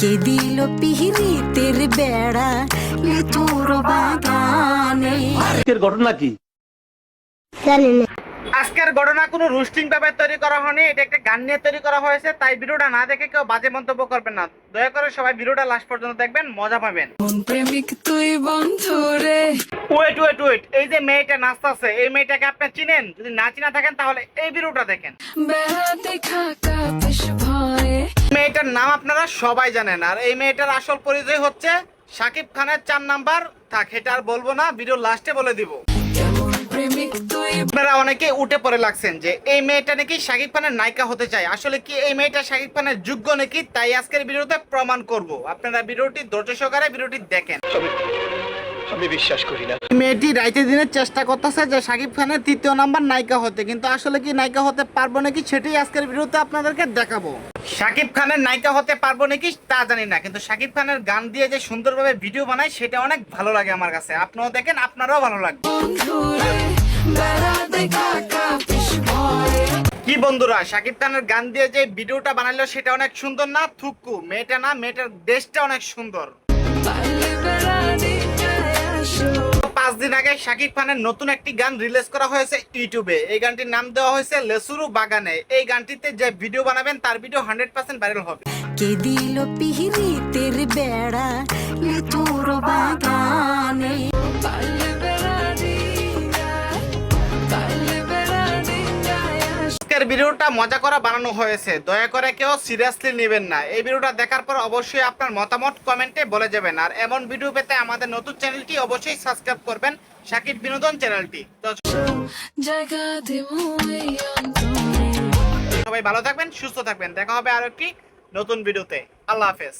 কে দিল পিহিরিতের বেড়া? লিচুর বাগানে। আজকের ঘটনা কি? আজকের ঘটনা কোনো রুস্টিং ভাবে তৈরি করা হয়নি এটা একটা গান নিয়ে তৈরি করা হয়েছে তাই ভিডিওটা না দেখে কেউ বাজে মন্তব্য করবেন না। দয়া করে সবাই ভিডিওটা লাস্ট পর্যন্ত দেখবেন মজা পাবেন। মন প্রেমিক তুই বন্ধু রে। ওয়েট ওয়েট ওয়েট এই যে মেয়েটা নাচতেছে এই মেয়েটাকে আপনি চিনেন? যদি না চিনা থাকেন তাহলে এই ভিডিওটা দেখেন। বেড়া দেখা কাপিস ভয়ে নাম আপনারা সবাই জানেন। আর এই মেয়েটার আসল পরিচয় হচ্ছে সাকিব খানের চার নাম্বার থাক, এটা আর বলব না ভিডিও লাস্টে বলে দিব। আপনারা অনেকে উঠে পড়ে লাগছেন যে, এই মেয়েটা নাকি শাকিব খানের নায়িকা হতে চায়। আসলে কি এই মেয়েটা শাকিব খানের যোগ্য নাকি? তাই আজকের ভিডিওতে প্রমাণ করব। আপনারা ভিডিওটি ধৈর্য সহকারে ভিডিওটি দেখেন। আমি বিশ্বাস করি না। মেয়েটি রাইতে দিনের চেষ্টা করতেছে যে শাকিব খানের তৃতীয় নাম্বার নায়িকা হতে, কিন্তু আসলে কি নায়িকা হতে পারব নাকি সেটাই আজকের ভিডিওতে আপনাদেরকে দেখাবো। শাকিব খানের নায়িকা হতে পারব নাকি তা জানি না, কিন্তু শাকিব খানের গান দিয়ে যে সুন্দরভাবে ভিডিও বানায়, সেটা অনেক ভালো লাগে আমার কাছে। আপনারাও দেখেন, আপনারাও ভালো লাগবে। কি বন্ধুরা শাকিব খানের গান দিয়ে যে ভিডিওটা বানাইলো, সেটা অনেক সুন্দর না? থুকু, মেয়েটা না, মেয়েটার দেশটা অনেক সুন্দর। পাঁচ দিন আগে শাকিব খানের নতুন একটি গান রিলিজ করা হয়েছে ইউটিউবে এই গানটির নাম দেওয়া হয়েছে লেসুরু বাগানে। এই গানটিতে যে ভিডিও বানাবেন, তার ভিডিও হান্ড্রেড পার্সেন্ট ভাইরাল হবে। কে দিল পিহিরিতের আজকের ভিডিওটা মজা করা বানানো হয়েছে। দয়া করে কেউ সিরিয়াসলি নেবেন না। এই ভিডিওটা দেখার পর অবশ্যই আপনার মতামত কমেন্টে বলে যাবেন। আর এমন ভিডিও পেতে আমাদের নতুন চ্যানেলটি অবশ্যই সাবস্ক্রাইব করবেন। সাকিব বিনোদন চ্যানেলটি। তো সবাই ভালো থাকবেন সুস্থ থাকবেন। দেখা হবে আরও একটি নতুন ভিডিওতে। আল্লাহ হাফেজ।